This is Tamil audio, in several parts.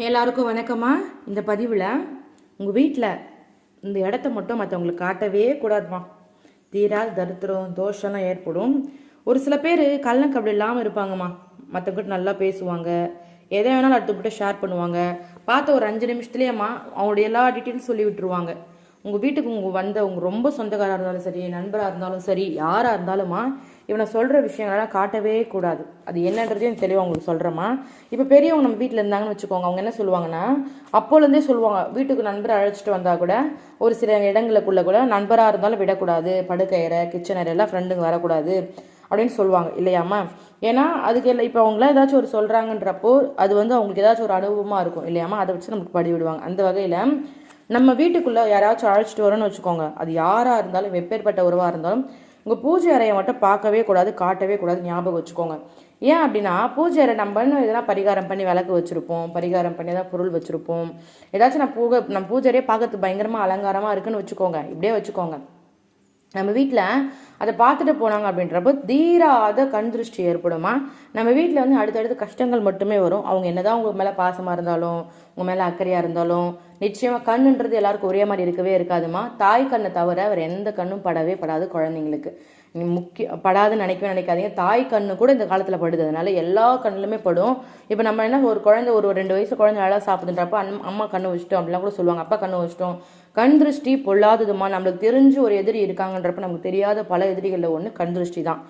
எல்லாருக்கும் வணக்கம்மா. இந்த பதிவில் உங்கள் வீட்டில் இந்த இடத்த மட்டும் மற்றவங்களுக்கு காட்டவே கூடாதுமா. தீராத தரித்திரம் தோஷம்லாம் ஏற்படும். ஒரு சில பேர் கள்ளம் கபடி இல்லாமல் இருப்பாங்கம்மா. மற்றவங்கிட்ட நல்லா பேசுவாங்க. எதை வேணாலும் அடுத்தவங்கிட்ட ஷேர் பண்ணுவாங்க. பார்த்த ஒரு அஞ்சு நிமிஷத்துலேயேம்மா அவங்களுடைய எல்லா டீட்டெயில்ஸ் சொல்லி விட்டுருவாங்க. உங்கள் வீட்டுக்கு உங்கள் வந்த உங்கள் ரொம்ப சொந்தக்காராக இருந்தாலும் சரி நண்பராக இருந்தாலும் சரி யாராக இருந்தாலுமா இவனை சொல்கிற விஷயங்களெல்லாம் காட்டவே கூடாது. அது என்னன்றதையும் தெளிவாக உங்களுக்கு சொல்கிறேம்மா இப்போ பெரியவங்க நம்ம வீட்டில் இருந்தாங்கன்னு வச்சுக்கோங்க. அவங்க என்ன சொல்லுவாங்கன்னா அப்போலேருந்தே சொல்லுவாங்க வீட்டுக்கு நண்பரை அழைச்சிட்டு வந்தால் கூட ஒரு சில இடங்களுக்குள்ள கூட நண்பராக இருந்தாலும் விடக்கூடாது. படுக்கையறை கிச்சன் எல்லாம் ஃப்ரெண்டுங்க வரக்கூடாது அப்படின்னு சொல்லுவாங்க. இல்லையாம்மா? ஏன்னா அதுக்கு இல்லை இப்போ அவங்களாம் ஏதாச்சும் ஒரு சொல்கிறாங்கன்றப்போ அது வந்து அவங்களுக்கு ஏதாச்சும் ஒரு அனுபவமாக இருக்கும். இல்லையாம்மா? அதை வச்சு நமக்கு படி விடுவாங்க. அந்த வகையில் நம்ம வீட்டுக்குள்ளே யாராச்சும் அழைச்சிட்டு வரோன்னு வச்சுக்கோங்க. அது யாராக இருந்தாலும் எப்பேற்பட்ட உறவாக இருந்தாலும் உங்கள் பூஜை அறையை மட்டும் பார்க்கவே கூடாது காட்டவே கூடாது ஞாபகம் வச்சுக்கோங்க. ஏன் அப்படின்னா பூஜை அறை நம்ம எதனா பரிகாரம் பண்ணி விளக்கு வச்சுருப்போம் பரிகாரம் பண்ணி ஏதாவது பொருள் வச்சுருப்போம். ஏதாச்சும் நான் பூக நம்ம பூஜை அறையே பார்க்கறதுக்கு பயங்கரமாக அலங்காரமாக இருக்குன்னு வச்சுக்கோங்க. இப்படியே வச்சுக்கோங்க. நம்ம வீட்டில் அதை பார்த்துட்டு போனாங்க அப்படின்றப்போ தீராத கண் திருஷ்டி ஏற்படுமா நம்ம வீட்டில் வந்து அடுத்தடுத்து கஷ்டங்கள் மட்டுமே வரும். அவங்க என்னதான் உங்க மேலே பாசமாக இருந்தாலும் உங்கள் மேலே அக்கறையாக இருந்தாலும் நிச்சயமாக கண்ணுன்றது எல்லாருக்கும் ஒரே மாதிரி இருக்கவே இருக்காதுமா. தாய் கண்ணை தவிர வேறு எந்த கண்ணும் படவே படாது குழந்தைங்களுக்கு. முக்கிய படாதுன்னு நினைக்கவே நினைக்காதீங்க. தாய் கண்ணு கூட இந்த காலத்தில் படுது. அதனால எல்லா கண்ணுலுமே படும். இப்போ நம்ம என்ன ஒரு குழந்தை ஒரு ரெண்டு வயசு குழந்தை அழகாக சாப்பிடுன்றப்ப அம்மா கண்ணு வச்சிட்டோம் அப்படிலாம் கூட சொல்லுவாங்க. அப்பா கண்ணு வச்சிட்டோம். கண் திருஷ்டி பொல்லாததுமா? நம்மளுக்கு தெரிஞ்சு ஒரு எதிரி இருக்காங்கன்றப்ப நமக்கு தெரியாத பல எதிரிகளில் ஒன்று கண் திருஷ்டி தான்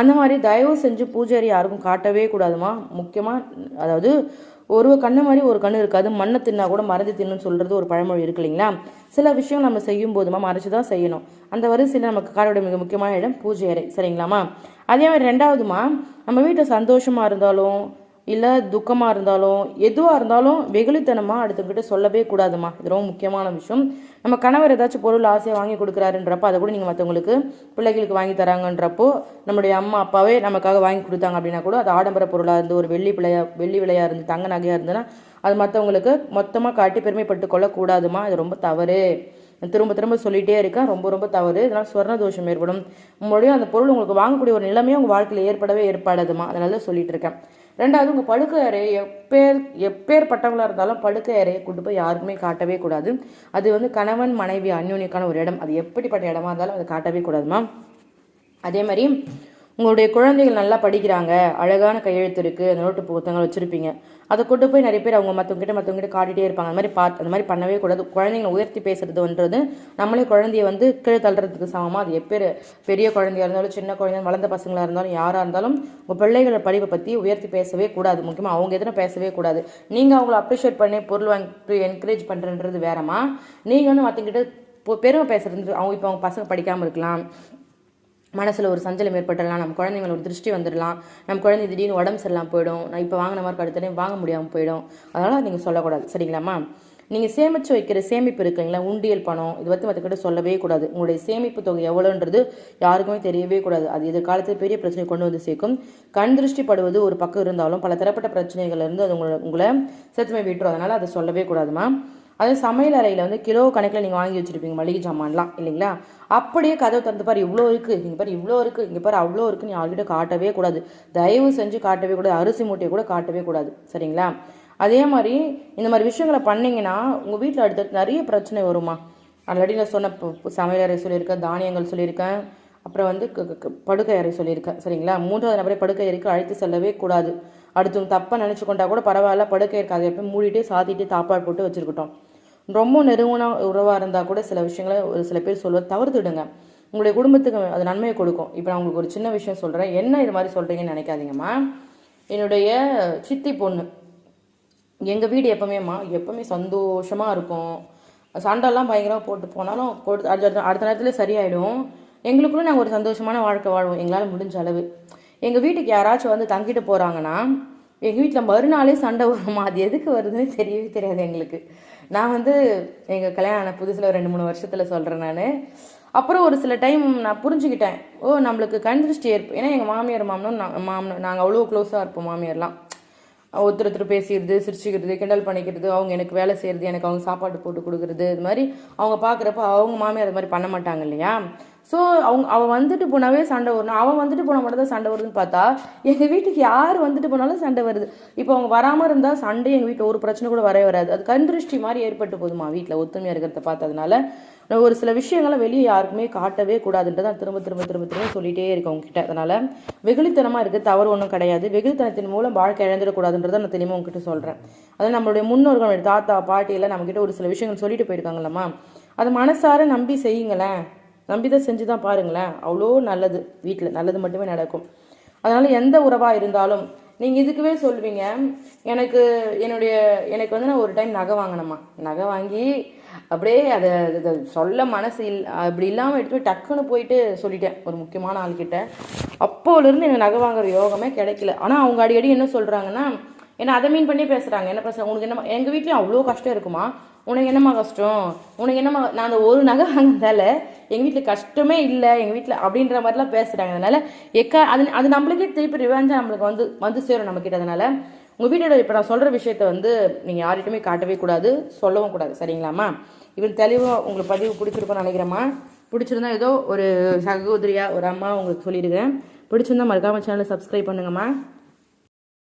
அந்த மாதிரி தயவு செஞ்சு பூஜாரி யாருக்கும் காட்டவே கூடாதுமா. முக்கியமாக அதாவது ஒரு கண்ணு மாதிரி ஒரு கண்ணு இருக்காது. மண்ணை தின்னா கூட மறந்து தின்னு சொல்கிறது ஒரு பழமொழி இருக்கு இல்லைங்களா? சில விஷயம் நம்ம செய்யும் போதுமா மறைச்சு தான் செய்யணும். அந்த வரிசையில் நமக்கு காரோட மிக முக்கியமான இடம் பூஜை அறை. சரிங்களாம்மா? அதே மாதிரி ரெண்டாவதுமா நம்ம வீட்டில் சந்தோஷமாக இருந்தாலும் இல்லை துக்கமாக இருந்தாலும் எதுவாக இருந்தாலும் வெகுளித்தனமாக அடுத்தவங்கிட்ட சொல்லவே கூடாதுமா இது ரொம்ப முக்கியமான விஷயம். நம்ம கணவர் ஏதாச்சும் பொருள் ஆசையாக வாங்கி கொடுக்குறாருன்றப்போ அதை கூட நீங்கள் மற்றவங்களுக்கு பிள்ளைகளுக்கு வாங்கி தராங்கன்றப்போ நம்முடைய அம்மா அப்பாவே நமக்காக வாங்கி கொடுத்தாங்க அப்படின்னா கூட அது ஆடம்பர பொருளாக இருந்து ஒரு வெள்ளி பிள்ளையா வெள்ளி விலையாக இருந்து தங்க நகையாக இருந்ததுன்னா அது மற்றவங்களுக்கு மொத்தமாக காட்டி பெருமைப்பட்டு கொள்ளக்கூடாதுமா இது ரொம்ப தவறு. திரும்ப திரும்ப சொல்லிகிட்டே இருக்கேன் ரொம்ப ரொம்ப தவறு. இதனால் ஸ்வர்ண தோஷம் ஏற்படும். மறுபடியும் அந்த பொருள் உங்களுக்கு வாங்கக்கூடிய ஒரு நிலைமையும் உங்கள் வாழ்க்கையில் ஏற்படவே ஏற்படாதுமா அதனால தான் சொல்லிட்டு இருக்கேன். ரெண்டாவது உங்கள் படுக்கை அறையை எப்பேர் எப்பேற்பட்டவங்களாக இருந்தாலும் படுக்கை அறையை கொண்டு போய் யாருக்குமே காட்டவே கூடாது. அது வந்து கணவன் மனைவி அந்யோன்யக்கான ஒரு இடம். அது எப்படிப்பட்ட இடமா இருந்தாலும் அதை காட்டவே கூடாதுமா அதே மாதிரி உங்களுடைய குழந்தைகள் நல்லா படிக்கிறாங்க அழகான கையெழுத்து இருக்குது அந்த நோட்டு புத்தகங்கள் வச்சுருப்பீங்க. அதை கொண்டு போய் நிறைய பேர் அவங்க மற்றவங்ககிட்ட மற்றவங்ககிட்ட காட்டிகிட்டே இருப்பாங்க. அந்த மாதிரி பார்த்து அந்த மாதிரி பண்ணவே கூடாது. குழந்தைங்களை உயர்த்தி பேசுறதுன்றது நம்மளே குழந்தைய வந்து கீழே தள்ளுறதுக்கு சமமாக அது எப்பேர் பெரிய குழந்தையா இருந்தாலும் சின்ன குழந்தை வளர்ந்த பசங்களாக இருந்தாலும் யாராக இருந்தாலும் உங்கள் பிள்ளைகளோட படிப்பை பற்றி உயர்த்தி பேசவே கூடாது. முக்கியமாக அவங்க எதுனா பேசவே கூடாது. நீங்கள் அவங்கள அப்ரிஷியேட் பண்ணி பொருள் வாங்கி என்கரேஜ் பண்ணுறன்றது வேறமா நீங்கள் வந்து மற்றவங்கிட்ட பெருமை பேசுறது அவங்க இப்போ அவங்க பசங்க படிக்காமல் இருக்கலாம். மனசில் ஒரு சஞ்சலம் ஏற்பட்டுடலாம். நம்ம குழந்தைங்கள ஒரு திருஷ்டி வந்துடலாம். நம்ம குழந்தை திடீர்னு உடம்பு சரியில்லாமல் போயிடும். நான் இப்போ வாங்கின மார்க் அடுத்த வாங்க முடியாமல் போயிடும். அதனால் நீங்கள் சொல்லக்கூடாது. சரிங்களாம்மா? நீங்கள் சேமித்து வைக்கிற சேமிப்பு இருக்குங்களா? உண்டியல் பணம். இது பற்றி மற்றக்கிட்ட சொல்லவே கூடாது. உங்களுடைய சேமிப்பு தொகை எவ்வளோன்றது யாருக்குமே தெரியவே கூடாது. அது எதிர்காலத்தில் பெரிய பிரச்சனை கொண்டு வந்து சேர்க்கும். கண் திருஷ்டி படுவது ஒரு பக்கம் இருந்தாலும் பல தரப்பட்ட பிரச்சனைகள் இருந்து அது உங்களை உங்களை செத்துமை விட்டுரும். அதனால் அதை சொல்லவே கூடாதுமா? அது சமையல் அறையில் வந்து கிலோ கணக்கில் நீங்கள் வாங்கி வச்சுருப்பீங்க மளிகை ஜாமான்லாம் இல்லைங்களா? அப்படியே கதவை திறந்து பாரு இவ்வளோ இருக்குது இங்கே பாரு இவ்வளோ இருக்குது இங்கே பாரு அவ்வளோ இருக்குன்னு யார்கிட்ட காட்டவே கூடாது. தயவு செஞ்சு காட்டவே கூடாது அரிசி மூட்டையை கூட காட்டவே கூடாது சரிங்களா? அதே மாதிரி இந்த மாதிரி விஷயங்களை பண்ணிங்கன்னா உங்கள் வீட்டில் அடுத்தடுத்து நிறைய பிரச்சனை வருமா ஆல்ரெடி நான் சொன்ன சமையல் அறை சொல்லியிருக்கேன் தானியங்கள் சொல்லியிருக்கேன் அப்புறம் வந்து க- க- படுக்கை அறை சொல்லியிருக்கேன் சரிங்களா? மூன்றாவது நபரை படுக்கை அறைக்கு அழைத்து செல்லவே கூடாது. அடுத்தவங்க தப்பாக நினச்சி கொண்டா கூட பரவாயில்ல படுக்கை இருக்காது எப்போ மூடிட்டு சாத்திட்டு தாப்பாடு போட்டு வச்சுருக்கட்டும். ரொம்ப நெருங்கின உறவாக இருந்தால் கூட சில விஷயங்களை ஒரு சில பேர் சொல்வது தவிர்த்துடுங்க. உங்களுடைய குடும்பத்துக்கு அது நன்மையை கொடுக்கும். இப்போ நான் உங்களுக்கு ஒரு சின்ன விஷயம் சொல்கிறேன் என்ன இது மாதிரி சொல்கிறீங்கன்னு நினைக்காதீங்கம்மா. என்னுடைய சித்தி பொண்ணு. எங்கள் வீடு எப்பவுமேம்மா எப்பவுமே சந்தோஷமாக இருக்கும். சண்டெல்லாம் பயங்கரமாக போட்டு போனாலும் கொடுத்து அடுத்த அடுத்த நேரத்தில் சரியாயிடும். எங்களுக்குள்ள நாங்கள் ஒரு சந்தோஷமான வாழ்க்கை வாழ்வோம். எங்களால் முடிஞ்ச அளவு. எங்கள் வீட்டுக்கு யாராச்சும் வந்து தங்கிட்டு போகிறாங்கன்னா எங்கள் வீட்டில் மறுநாளே சண்டை வருமா. அது எதுக்கு வருதுன்னு தெரியவே தெரியாது எங்களுக்கு. நான் வந்து எங்கள் கல்யாணம் ஆன புதுசில் ஒரு ரெண்டு மூணு வருஷத்தில் சொல்கிறேன் நான். அப்புறம் ஒரு சில டைம் நான் புரிஞ்சுக்கிட்டேன். ஓ நம்மளுக்கு கண் திருஷ்டி ஏற்பு ஏன்னா எங்கள் மாமியார் மாமனும் நான் மாமனும் நாங்கள் அவ்வளோ க்ளோஸாக இருப்போம் மாமியார்லாம். ஒருத்தர் ஒருத்தர் பேசிக்கிறது சிரிச்சுக்கிறது கிண்டல் பண்ணிக்கிறது அவங்க எனக்கு வேலை செய்கிறது எனக்கு அவங்க சாப்பாடு போட்டு கொடுக்குறது இது மாதிரி அவங்க பார்க்குறப்ப அவங்க மாமியார் அது மாதிரி பண்ண மாட்டாங்க இல்லையா? ஸோ அவங்க அவன் வந்துட்டு போனாவே சண்டை வரணும் அவன் வந்துட்டு போனால் மட்டும் தான் சண்டை வருதுன்னு பார்த்தா எங்கள் வீட்டுக்கு யார் வந்துட்டு போனாலும் சண்டை வருது. இப்போ அவங்க வராமல் இருந்தால் சண்டை எங்கள் வீட்டில் ஒரு பிரச்சனை கூட வரவே வராது. அது கண்திருஷ்டி மாதிரி ஏற்பட்டு போதுமா வீட்டில் ஒத்துமையாக இருக்கிறத பார்த்ததுனால. நான் ஒரு சில விஷயங்களை வெளியே யாருக்குமே காட்டவே கூடாதுன்றதை நான் திரும்ப திரும்ப திரும்ப திரும்ப சொல்லிகிட்டே இருக்கேன் உங்ககிட்ட. அதனால் வெகுளித்தனமாக இருக்க தவறு ஒன்றும் கிடையாது. வெகுளித்தனத்தின் மூலம் வாழ்க்கை இழந்துடக்கூடாதுன்றதை நான் தெளிவாக உங்ககிட்ட சொல்கிறேன் அதான் நம்மளுடைய முன்னோர்கள் நம்மளுடைய தாத்தா பாட்டியெல்லாம் நம்மக்கிட்ட ஒரு சில விஷயங்கள் சொல்லிட்டு போயிருக்காங்கல்லம்மா. அதை மனசார நம்பி செய்யுங்களேன். நம்பி தான் செஞ்சு தான் பாருங்களேன். அவ்வளோ நல்லது வீட்டில் நல்லது மட்டுமே நடக்கும். அதனால் எந்த உறவாக இருந்தாலும் நீங்கள் இதுக்குவே சொல்லுவீங்க எனக்கு என்னுடைய எனக்கு வந்து நான் ஒரு டைம் நகை வாங்கினேம்மா நகை வாங்கி அப்படியே அதை அதை சொல்ல மனசு இல் அப்படி இல்லாமல் எடுத்து போய் டக்குன்னு போயிட்டு சொல்லிட்டேன் ஒரு முக்கியமான ஆள்கிட்ட. அப்போலேருந்து எனக்கு நகை வாங்குற யோகமே கிடைக்கல. ஆனால் அவங்க அடிக்கடி என்ன சொல்கிறாங்கன்னா என்ன அதை மீன் பண்ணி பேசுகிறாங்க என்ன பேசுகிறாங்க உனக்கு என்ன எங்கள் வீட்லேயும் அவ்வளோ கஷ்டம் இருக்குமா? உனக்கு என்னம்மா கஷ்டம்? உனக்கு என்னம்மா நான் அந்த ஒரு நகை வாங்கினதால எங்கள் வீட்டில் கஷ்டமே இல்லை எங்கள் வீட்டில் அப்படின்ற மாதிரிலாம் பேசுகிறாங்க அதனால் எக்கா அது அது நம்மளுக்கே திருப்பி ரிவெஞ்சாக நம்மளுக்கு வந்து வந்து சேரும் நம்மக்கிட்ட அதனால் உங்கள் வீட்டோட இப்போ நான் சொல்கிற விஷயத்த வந்து நீங்கள் யார்கிட்டயுமே காட்டவே கூடாது சொல்லவும் கூடாது. சரிங்களாம்மா? இவன் தெளிவாக உங்களுக்கு பதிவு பிடிச்சிருக்கோன்னு நினைக்கிறேம்மா. பிடிச்சிருந்தா ஏதோ ஒரு சகோதரியாக ஒரு அம்மா உங்களுக்கு சொல்லியிருக்கேன் பிடிச்சிருந்தா மறக்காமல் சேனலை சப்ஸ்கிரைப் பண்ணுங்கம்மா.